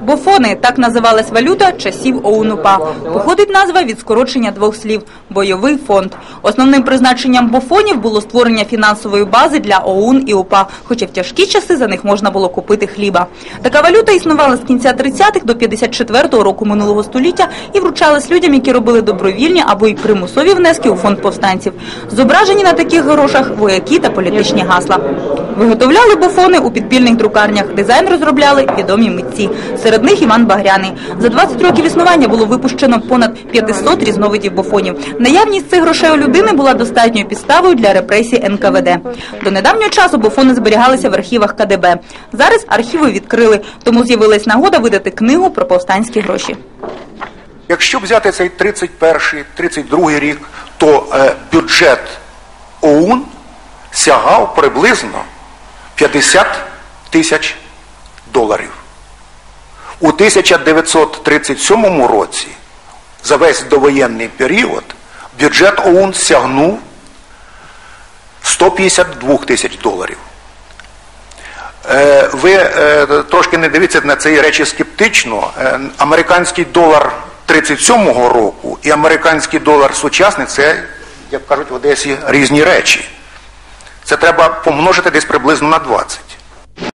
Бофони так називалась валюта часів ОУН-УПА. Походить назва від скорочення двох слів бойовий фонд. Основним призначенням бофонів було створення фінансової бази для ОУН і УПА, хоча в тяжкі часи за них можна було купити хліба. Така валюта існувала з кінця 30-х до 54-го року минулого століття і вручалась людям, які робили добровільні або й примусові внески у фонд повстанців. Зображені на таких грошах вояки та політичні гасла. Виготовляли бофони у підпільних друкарнях. Дизайн розробляли відомі митці. Серед них Іван Багряний. За 20 років існування було випущено понад 500 різновидів бофонів. Наявність цих грошей у людини була достатньою підставою для репресій НКВД. До недавнього часу бофони зберігалися в архівах КДБ. Зараз архіви відкрили, тому з'явилась нагода видати книгу про повстанські гроші. Якщо взяти цей 31-й, 32-й рік, то е, бюджет ОУН сягав приблизно 50 тисяч доларів. У 1937 році, за весь довоєнний період, бюджет ОУН сягнув 152 тисяч доларів. Е, Ви е, трошки не дивіться на ці речі скептично. Е, Американський долар 37-го року і американський долар сучасний це, як кажуть в Одесі, різні речі. Це треба помножити десь приблизно на 20.